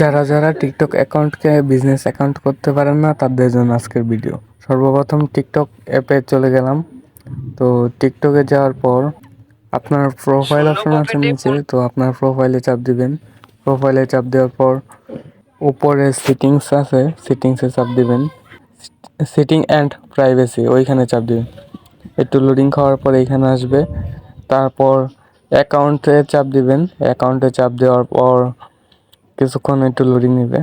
যারা যারা টিকটক অ্যাকাউন্টকে বিজনেস অ্যাকাউন্ট করতে পারেন না তাদের জন্য আজকের ভিডিও সর্বপ্রথম টিকটক অ্যাপে চলে গেলাম। তো টিকটকে যাওয়ার পর আপনার প্রোফাইল অপশন আছে নিচে তো আপনার প্রোফাইলে চাপ দিবেন। প্রোফাইলে চাপ দেওয়ার পর উপরে সেটিংস আছে সেটিংসে চাপ দিবেন। সেটিং অ্যান্ড প্রাইভেসি ওইখানে চাপ দিবেন। একটু লোডিং খাওয়ার পর এইখানে আসবে। তারপর অ্যাকাউন্টে চাপ দিবেন। অ্যাকাউন্টে চাপ দেওয়ার পর কিছুক্ষণ একটু লোডিং নেবে।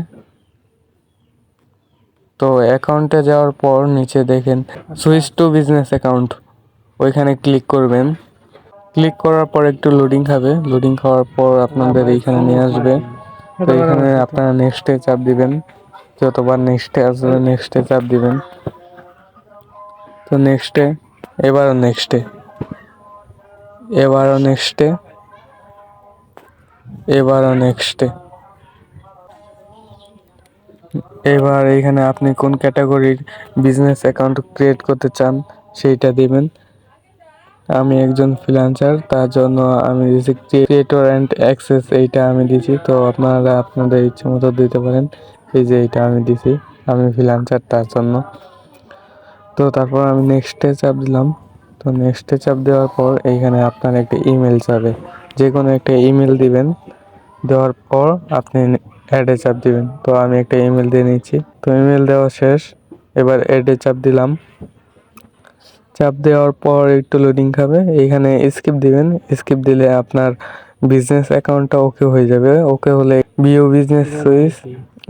তো অ্যাকাউন্টে যাওয়ার পর নিচে দেখেন সুইচ টু বিজনেস অ্যাকাউন্ট ওইখানে ক্লিক করবেন। ক্লিক করার পর একটু লোডিং খাবে। লোডিং খাওয়ার পর আপনাদের এইখানে নিয়ে আসবে। তো এখানে আপনারা নেক্সটে চাপ দিবেন। যতবার নেক্সটে আসবে নেক্সটে চাপ দিবেন। তো নেক্সটে এবারও নেক্সটে এবারও নেক্সটে এবারও নেক্সটে এবার এখানে আপনি কোন ক্যাটাগরির বিজনেস অ্যাকাউন্ট ক্রিয়েট করতে চান, সেইটা দিবেন। আমি একজন ফ্রিল্যান্সার তার জন্য আমি দিয়েছি ক্রিয়েটর অ্যান্ড অ্যাক্সেস এইটা আমি দিয়েছি। তো আপনারা আপনাদের ইচ্ছে মতো দিতে পারেন, এই যে এইটা আমি দিছি আমি ফ্রিল্যান্সার তার জন্য। তো তারপর আমি নেক্সটে চাপ দিলাম। তো নেক্সটে চাপ দেওয়ার পর এইখানে আপনার একটা ইমেল যাবে। যে কোনো একটা ইমেল দিবেন। দেওয়ার পর আপনি অ্যাডে চাপ দিবেন। তো আমি একটা ইমেল দিয়ে নিচ্ছি। তো ইমেল দেওয়া শেষ। এবার অ্যাডে চাপ দিলাম। চাপ দেওয়ার পর একটু লোডিং খাবে। এইখানে স্কিপ দিবেন। স্কিপ দিলে আপনার বিজনেস অ্যাকাউন্টটা ওকে হয়ে যাবে। ওকে হলে বিও বিজনেস সুইচ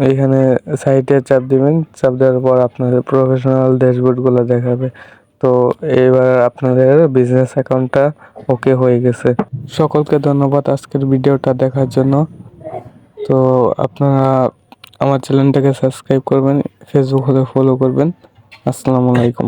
এইখানে সাইটে চাপ দিবেন। চাপ দেওয়ার পর আপনাদের প্রফেশনাল ড্যাশবোর্ডগুলো দেখাবে। তো এবার আপনাদের বিজনেস অ্যাকাউন্টটা ওকে হয়ে গেছে। সকলকে ধন্যবাদ আজকের ভিডিওটা দেখার জন্য। তো আপনারা আমার চ্যানেলটাকে সাবস্ক্রাইব করবেন ফেসবুক হলে ফলো করবেন। আসসালামু আলাইকুম।